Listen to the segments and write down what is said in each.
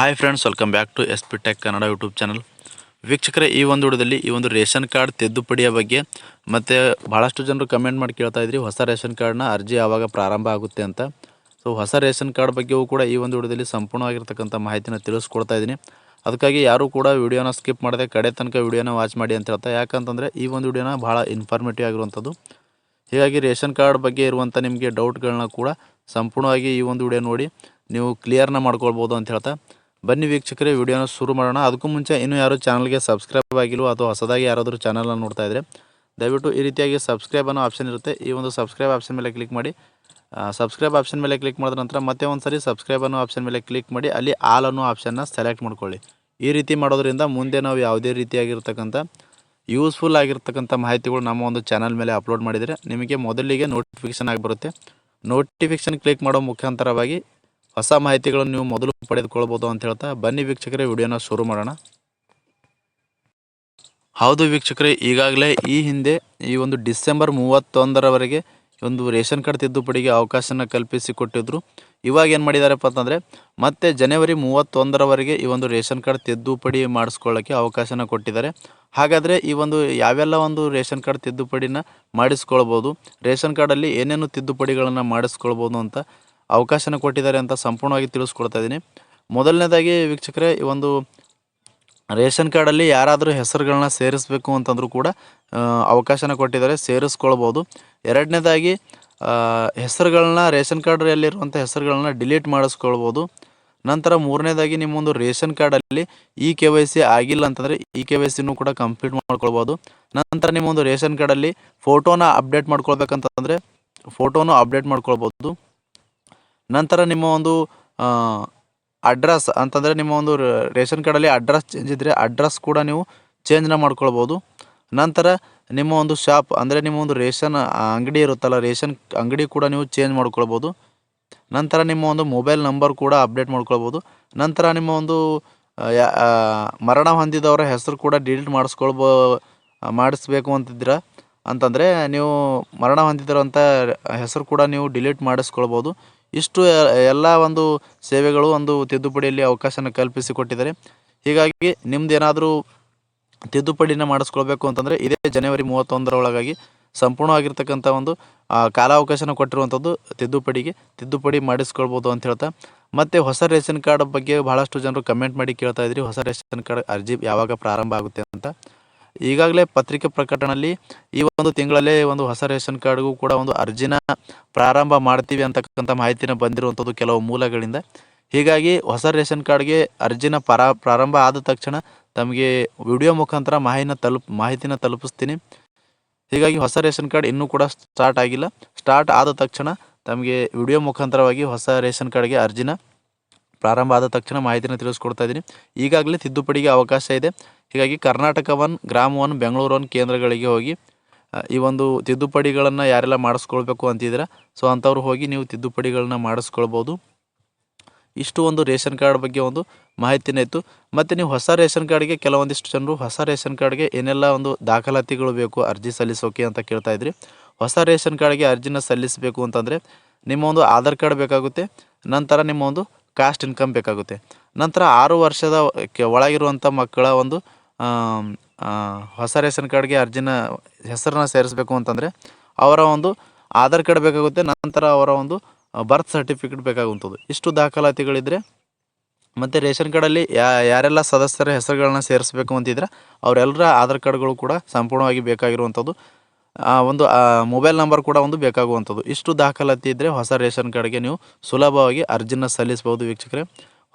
Hi friends welcome back to S P tech Kannada YouTube channel ವೀಕ್ಷಕರೇ, ಈ ಒಂದು ವಿಡಿಯೋದಲ್ಲಿ ಈ ಒಂದು ರೇಷನ್ ಕಾರ್ಡ್ ತಿದ್ದುಪಡಿಯ ಬಗ್ಗೆ ಮತ್ತು ಭಾಳಷ್ಟು ಜನರು ಕಮೆಂಟ್ ಮಾಡಿ ಕೇಳ್ತಾ ಇದ್ರಿ, ಹೊಸ ರೇಷನ್ ಕಾರ್ಡ್ನ ಅರ್ಜಿ ಯಾವಾಗ ಪ್ರಾರಂಭ ಆಗುತ್ತೆ ಅಂತ. ಸೊ ಹೊಸ ರೇಷನ್ ಕಾರ್ಡ್ ಬಗ್ಗೆಯೂ ಕೂಡ ಈ ಒಂದು ವಿಡಿಯೋದಲ್ಲಿ ಸಂಪೂರ್ಣವಾಗಿರ್ತಕ್ಕಂಥ ಮಾಹಿತಿನ ತಿಳಿಸ್ಕೊಡ್ತಾ ಇದ್ದೀನಿ. ಅದಕ್ಕಾಗಿ ಯಾರೂ ಕೂಡ ವಿಡಿಯೋನ ಸ್ಕಿಪ್ ಮಾಡದೆ ಕಡೆ ತನಕ ವಿಡಿಯೋನ ವಾಚ್ ಮಾಡಿ ಅಂತ ಹೇಳ್ತಾ, ಯಾಕಂತಂದರೆ ಈ ಒಂದು ವಿಡಿಯೋನ ಭಾಳ ಇನ್ಫಾರ್ಮೇಟಿವ್ ಆಗಿರುವಂಥದ್ದು. ಹೀಗಾಗಿ ರೇಷನ್ ಕಾರ್ಡ್ ಬಗ್ಗೆ ಇರುವಂಥ ನಿಮಗೆ ಡೌಟ್ಗಳನ್ನ ಕೂಡ ಸಂಪೂರ್ಣವಾಗಿ ಈ ಒಂದು ವಿಡಿಯೋ ನೋಡಿ, ನೀವು ಕ್ಲಿಯರ್ನ ಮಾಡ್ಕೊಳ್ಬೋದು ಅಂತ ಹೇಳ್ತಾ ಬನ್ನಿ ವೀಕ್ಷಕರೇ, ವಿಡಿಯೋನ ಶುರು ಮಾಡೋಣ. ಅದಕ್ಕೂ ಮುಂಚೆ ಇನ್ನೂ ಯಾರು ಚಾನಲ್ಗೆ ಸಬ್ಸ್ಕ್ರೈಬ್ ಆಗಿಲ್ವೋ ಅಥವಾ ಹೊಸದಾಗಿ ಯಾರಾದರೂ ಚಾನಲನ್ನು ನೋಡ್ತಾ ಇದ್ದರೆ ದಯವಿಟ್ಟು ಈ ರೀತಿಯಾಗಿ ಸಬ್ಸ್ಕ್ರೈಬ್ ಅನ್ನೋ ಆಪ್ಷನ್ ಇರುತ್ತೆ. ಈ ಒಂದು ಸಬ್ಸ್ಕ್ರೈಬ್ ಆಪ್ಷನ್ ಮೇಲೆ ಕ್ಲಿಕ್ ಮಾಡಿ. ಸಬ್ಸ್ಕ್ರೈಬ್ ಆಪ್ಷನ್ ಮೇಲೆ ಕ್ಲಿಕ್ ಮಾಡಿದ ನಂತರ ಮತ್ತೆ ಒಂದು ಸರಿ ಸಬ್ಸ್ಕ್ರೈಬ್ ಅನ್ನೋ ಆಪ್ಷನ್ ಮೇಲೆ ಕ್ಲಿಕ್ ಮಾಡಿ, ಅಲ್ಲಿ ಆಲ್ ಅನ್ನೋ ಆಪ್ಷನ್ನ ಸೆಲೆಕ್ಟ್ ಮಾಡ್ಕೊಳ್ಳಿ. ಈ ರೀತಿ ಮಾಡೋದ್ರಿಂದ ಮುಂದೆ ನಾವು ಯಾವುದೇ ರೀತಿಯಾಗಿರ್ತಕ್ಕಂಥ ಯೂಸ್ಫುಲ್ ಆಗಿರ್ತಕ್ಕಂಥ ಮಾಹಿತಿಗಳು ನಮ್ಮ ಒಂದು ಚಾನಲ್ ಮೇಲೆ ಅಪ್ಲೋಡ್ ಮಾಡಿದರೆ ನಿಮಗೆ ಮೊದಲಿಗೆ ನೋಟಿಫಿಕೇಷನ್ ಆಗಿ ಬರುತ್ತೆ. ನೋಟಿಫಿಕೇಷನ್ ಕ್ಲಿಕ್ ಮಾಡೋ ಮುಖಾಂತರವಾಗಿ ಹೊಸ ಮಾಹಿತಿಗಳನ್ನು ನೀವು ಮೊದಲು ಪಡೆದುಕೊಳ್ಬೋದು ಅಂತ ಹೇಳ್ತಾ ಬನ್ನಿ ವೀಕ್ಷಕರೇ, ವಿಡಿಯೋನ ಶುರು ಮಾಡೋಣ. ಹೌದು ವೀಕ್ಷಕರೇ, ಈಗಾಗಲೇ ಈ ಹಿಂದೆ, ಈ ಒಂದು ಡಿಸೆಂಬರ್ ಮೂವತ್ತೊಂದರವರೆಗೆ ಒಂದು ರೇಷನ್ ಕಾರ್ಡ್ ತಿದ್ದುಪಡಿಗೆ ಅವಕಾಶನ ಕಲ್ಪಿಸಿ ಕೊಟ್ಟಿದ್ದರು ಇವಾಗ ಏನು ಮಾಡಿದಾರಪ್ಪ ಅಂತಂದರೆ, ಮತ್ತೆ ಜನವರಿ ಮೂವತ್ತೊಂದರವರೆಗೆ ಈ ಒಂದು ರೇಷನ್ ಕಾರ್ಡ್ ತಿದ್ದುಪಡಿ ಮಾಡಿಸ್ಕೊಳ್ಳೋಕ್ಕೆ ಅವಕಾಶನ ಕೊಟ್ಟಿದ್ದಾರೆ. ಹಾಗಾದರೆ ಈ ಒಂದು ಯಾವೆಲ್ಲ ಒಂದು ರೇಷನ್ ಕಾರ್ಡ್ ತಿದ್ದುಪಡಿನ ಮಾಡಿಸ್ಕೊಳ್ಬೋದು, ರೇಷನ್ ಕಾರ್ಡಲ್ಲಿ ಏನೇನು ತಿದ್ದುಪಡಿಗಳನ್ನು ಮಾಡಿಸ್ಕೊಳ್ಬೋದು ಅಂತ ಅವಕಾಶನ ಕೊಟ್ಟಿದ್ದಾರೆ ಅಂತ ಸಂಪೂರ್ಣವಾಗಿ ತಿಳಿಸ್ಕೊಡ್ತಾ ಇದ್ದೀನಿ. ಮೊದಲನೇದಾಗಿ ವೀಕ್ಷಕರೇ, ಈ ಒಂದು ರೇಷನ್ ಕಾರ್ಡಲ್ಲಿ ಯಾರಾದರೂ ಹೆಸರುಗಳನ್ನ ಸೇರಿಸಬೇಕು ಅಂತಂದರೂ ಕೂಡ ಅವಕಾಶನ ಕೊಟ್ಟಿದ್ದಾರೆ, ಸೇರಿಸ್ಕೊಳ್ಬೋದು. ಎರಡನೇದಾಗಿ ಹೆಸರುಗಳನ್ನ, ರೇಷನ್ ಕಾರ್ಡಲ್ಲಿರುವಂಥ ಹೆಸರುಗಳನ್ನ ಡಿಲೀಟ್ ಮಾಡಿಸ್ಕೊಳ್ಬೋದು. ನಂತರ ಮೂರನೇದಾಗಿ ನಿಮ್ಮೊಂದು ರೇಷನ್ ಕಾರ್ಡಲ್ಲಿ ಇ ಕೆ ವೈ ಸಿ ಆಗಿಲ್ಲ ಅಂತಂದರೆ ಇ ಕೆ ವೈ ಸಿನೂ ಕೂಡ ಕಂಪ್ಲೀಟ್ ಮಾಡ್ಕೊಳ್ಬೋದು. ನಂತರ ನಿಮ್ಮೊಂದು ರೇಷನ್ ಕಾರ್ಡಲ್ಲಿ ಫೋಟೋನ ಅಪ್ಡೇಟ್ ಮಾಡ್ಕೊಳ್ಬೇಕಂತಂದರೆ, ಫೋಟೋನ ಅಪ್ಡೇಟ್ ಮಾಡ್ಕೊಳ್ಬೋದು. ನಂತರ ನಿಮ್ಮ ಒಂದು ಅಡ್ರೆಸ್ ಅಂತಂದರೆ ನಿಮ್ಮ ಒಂದು ರೇಷನ್ ಕಾರ್ಡಲ್ಲಿ ಅಡ್ರೆಸ್ ಚೇಂಜ್ ಇದ್ದರೆ ಅಡ್ರೆಸ್ ಕೂಡ ನೀವು ಚೇಂಜ್ನ ಮಾಡ್ಕೊಳ್ಬೋದು. ನಂತರ ನಿಮ್ಮ ಒಂದು ಶಾಪ್ ಅಂದರೆ ನಿಮ್ಮ ಒಂದು ರೇಷನ್ ಅಂಗಡಿ ಇರುತ್ತಲ್ಲ, ರೇಷನ್ ಅಂಗಡಿ ಕೂಡ ನೀವು ಚೇಂಜ್ ಮಾಡ್ಕೊಳ್ಬೋದು. ನಂತರ ನಿಮ್ಮ ಒಂದು ಮೊಬೈಲ್ ನಂಬರ್ ಕೂಡ ಅಪ್ಡೇಟ್ ಮಾಡ್ಕೊಳ್ಬೋದು. ನಂತರ ನಿಮ್ಮ ಒಂದು ಮರಣ ಹೊಂದಿದವರ ಹೆಸರು ಕೂಡ ಡಿಲೀಟ್ ಮಾಡಿಸ್ಕೊಳ್ಬೋ ಮಾಡಿಸ್ಬೇಕು ಅಂತಿದ್ದೀರ. ಅಂತಂದರೆ ನೀವು ಮರಣ ಹೊಂದಿದಿರೋಂಥ ಹೆಸರು ಕೂಡ ನೀವು ಡಿಲೀಟ್ ಮಾಡಿಸ್ಕೊಳ್ಬೋದು. ಇಷ್ಟು ಎಲ್ಲ ಒಂದು ಸೇವೆಗಳು ಒಂದು ತಿದ್ದುಪಡಿಯಲ್ಲಿ ಅವಕಾಶನ ಕಲ್ಪಿಸಿ ಕೊಟ್ಟಿದ್ದಾರೆ ಹೀಗಾಗಿ ನಿಮ್ದು ಏನಾದರೂ ತಿದ್ದುಪಡಿನ ಮಾಡಿಸ್ಕೊಳ್ಬೇಕು ಅಂತಂದರೆ ಇದೇ ಜನವರಿ ಮೂವತ್ತೊಂದರ ಒಳಗಾಗಿ ಸಂಪೂರ್ಣವಾಗಿರ್ತಕ್ಕಂಥ ಒಂದು ಕಾಲಾವಕಾಶನ ಕೊಟ್ಟಿರುವಂಥದ್ದು ತಿದ್ದುಪಡಿಗೆ ತಿದ್ದುಪಡಿ ಮಾಡಿಸ್ಕೊಳ್ಬೋದು ಅಂತ ಹೇಳ್ತಾ. ಮತ್ತು ಹೊಸ ರೇಷನ್ ಕಾರ್ಡ್ ಬಗ್ಗೆ ಬಹಳಷ್ಟು ಜನರು ಕಮೆಂಟ್ ಮಾಡಿ ಕೇಳ್ತಾ ಇದ್ರಿ. ಹೊಸ ರೇಷನ್ ಕಾರ್ಡ್ ಅರ್ಜಿ ಯಾವಾಗ ಪ್ರಾರಂಭ ಆಗುತ್ತೆ ಅಂತ. ಈಗಾಗಲೇ ಪತ್ರಿಕೆ ಪ್ರಕಟಣೆಯಲ್ಲಿ ಈ ಒಂದು ತಿಂಗಳಲ್ಲೇ ಒಂದು ಹೊಸ ರೇಷನ್ ಕಾರ್ಡ್ಗೂ ಕೂಡ ಒಂದು ಅರ್ಜಿನ ಪ್ರಾರಂಭ ಮಾಡ್ತೀವಿ ಅಂತಕ್ಕಂಥ ಮಾಹಿತಿನ ಬಂದಿರುವಂಥದ್ದು ಕೆಲವು ಮೂಲಗಳಿಂದ. ಹೀಗಾಗಿ ಹೊಸ ರೇಷನ್ ಕಾರ್ಡ್ಗೆ ಅರ್ಜಿನ ಪರಾ, ಪ್ರಾರಂಭ ಆದ ತಕ್ಷಣ ತಮಗೆ ವಿಡಿಯೋ ಮುಖಾಂತರ ಮಾಹಿನ ತಲುಪ್, ಮಾಹಿತಿನ ತಲುಪಿಸ್ತೀನಿ. ಹೀಗಾಗಿ ಹೊಸ ರೇಷನ್ ಕಾರ್ಡ್ ಇನ್ನೂ ಕೂಡ ಸ್ಟಾರ್ಟ್ ಆಗಿಲ್ಲ. ಸ್ಟಾರ್ಟ್ ಆದ ತಕ್ಷಣ ತಮಗೆ ವಿಡಿಯೋ ಮುಖಾಂತರವಾಗಿ ಹೊಸ ರೇಷನ್ ಕಾರ್ಡ್ಗೆ ಅರ್ಜಿನ ಪ್ರಾರಂಭ ಆದ ತಕ್ಷಣ ಮಾಹಿತಿನ ತಿಳಿಸ್ಕೊಡ್ತಾ ಇದ್ದೀನಿ. ಈಗಾಗಲೇ ತಿದ್ದುಪಡಿಗೆ ಅವಕಾಶ ಇದೆ. ಹೀಗಾಗಿ ಕರ್ನಾಟಕ ಒನ್ ಗ್ರಾಮ ಒನ್ ಬೆಂಗಳೂರು ಒನ್ ಕೇಂದ್ರಗಳಿಗೆ ಹೋಗಿ ಈ ಒಂದು ತಿದ್ದುಪಡಿಗಳನ್ನು ಯಾರೆಲ್ಲ ಮಾಡಿಸ್ಕೊಳ್ಬೇಕು ಅಂತಿದ್ರೆ ಸೊ ಅಂಥವ್ರು ಹೋಗಿ ನೀವು ತಿದ್ದುಪಡಿಗಳನ್ನ ಮಾಡಿಸ್ಕೊಳ್ಬೋದು. ಇಷ್ಟು ಒಂದು ರೇಷನ್ ಕಾರ್ಡ್ ಬಗ್ಗೆ ಒಂದು ಮಾಹಿತಿನೇ ಇತ್ತು. ಮತ್ತು ನೀವು ಹೊಸ ರೇಷನ್ ಕಾರ್ಡ್ಗೆ ಕೆಲವೊಂದಿಷ್ಟು ಜನರು ಹೊಸ ರೇಷನ್ ಕಾರ್ಡ್ಗೆ ಏನೆಲ್ಲ ಒಂದು ದಾಖಲಾತಿಗಳು ಬೇಕು, ಅರ್ಜಿ ಸಲ್ಲಿಸೋಕೆ ಅಂತ ಕೇಳ್ತಾ ಇದ್ರಿ. ಹೊಸ ರೇಷನ್ ಕಾರ್ಡ್ಗೆ ಅರ್ಜಿನ ಸಲ್ಲಿಸಬೇಕು ಅಂತಂದರೆ ನಿಮ್ಮ ಒಂದು ಆಧಾರ್ ಕಾರ್ಡ್ ಬೇಕಾಗುತ್ತೆ, ನಂತರ ನಿಮ್ಮ ಒಂದು ಕಾಸ್ಟ್ ಇನ್ಕಮ್ ಬೇಕಾಗುತ್ತೆ. ನಂತರ ಆರು ವರ್ಷದ ಒಳಗಿರುವಂಥ ಮಕ್ಕಳ ಒಂದು ಹೊಸ ರೇಷನ್ ಕಾರ್ಡ್ಗೆ ಅರ್ಜಿನ ಹೆಸರನ್ನ ಸೇರಿಸಬೇಕು ಅಂತಂದರೆ ಅವರ ಒಂದು ಆಧಾರ್ ಕಾರ್ಡ್ ಬೇಕಾಗುತ್ತೆ, ನಂತರ ಅವರ ಒಂದು ಬರ್ತ್ ಸರ್ಟಿಫಿಕೇಟ್ ಬೇಕಾಗುವಂಥದ್ದು. ಇಷ್ಟು ದಾಖಲಾತಿಗಳಿದ್ದರೆ ಮತ್ತು ರೇಷನ್ ಕಾರ್ಡಲ್ಲಿ ಯಾ, ಯಾರೆಲ್ಲ ಸದಸ್ಯರ ಹೆಸರುಗಳನ್ನ ಸೇರಿಸಬೇಕು ಅಂತಿದ್ರೆ ಅವರೆಲ್ಲರ ಆಧಾರ್ ಕಾರ್ಡ್ಗಳು ಕೂಡ ಸಂಪೂರ್ಣವಾಗಿ ಬೇಕಾಗಿರುವಂಥದ್ದು. ಒಂದು ಮೊಬೈಲ್ ನಂಬರ್ ಕೂಡ ಒಂದು ಬೇಕಾಗುವಂಥದ್ದು. ಇಷ್ಟು ದಾಖಲಾತಿ ಇದ್ದರೆ ಹೊಸ ರೇಷನ್ ಕಾರ್ಡ್ಗೆ ನೀವು ಸುಲಭವಾಗಿ ಅರ್ಜಿನ ಸಲ್ಲಿಸಬಹುದು ವೀಕ್ಷಕರೇ.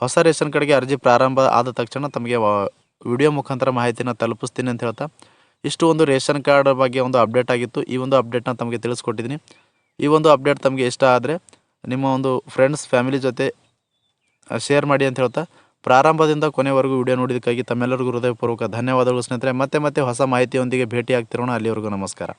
ಹೊಸ ರೇಷನ್ ಕಾರ್ಡ್ಗೆ ಅರ್ಜಿ ಪ್ರಾರಂಭ ಆದ ತಕ್ಷಣ ತಮಗೆ ವಿಡಿಯೋ ಮುಖಾಂತರ ಮಾಹಿತಿನ ತಲುಪಿಸ್ತೀನಿ ಅಂತ ಹೇಳ್ತಾ, ಇಷ್ಟು ಒಂದು ರೇಷನ್ ಕಾರ್ಡ್ ಬಗ್ಗೆ ಒಂದು ಅಪ್ಡೇಟ್ ಆಗಿತ್ತು. ಈ ಒಂದು ಅಪ್ಡೇಟ್ನ ತಮಗೆ ತಿಳಿಸ್ಕೊಟ್ಟಿದ್ದೀನಿ. ಈ ಒಂದು ಅಪ್ಡೇಟ್ ತಮಗೆ ಇಷ್ಟ ಆದರೆ ನಿಮ್ಮ ಒಂದು ಫ್ರೆಂಡ್ಸ್ ಫ್ಯಾಮಿಲಿ ಜೊತೆ ಶೇರ್ ಮಾಡಿ ಅಂತ ಹೇಳ್ತಾ, ಪ್ರಾರಂಭದಿಂದ ಕೊನೆವರೆಗೂ ವಿಡಿಯೋ ನೋಡಿದ್ದಕ್ಕಾಗಿ ತಮ್ಮೆಲ್ಲರಿಗೂ ಹೃದಯಪೂರ್ವಕ ಧನ್ಯವಾದಗಳು ಸ್ನೇಹಿತರೆ. ಮತ್ತೆ ಮತ್ತೆ ಹೊಸ ಮಾಹಿತಿಯೊಂದಿಗೆ ಭೇಟಿ ಆಗ್ತಿರೋಣ. ಅಲ್ಲಿವರೆಗೂ ನಮಸ್ಕಾರ.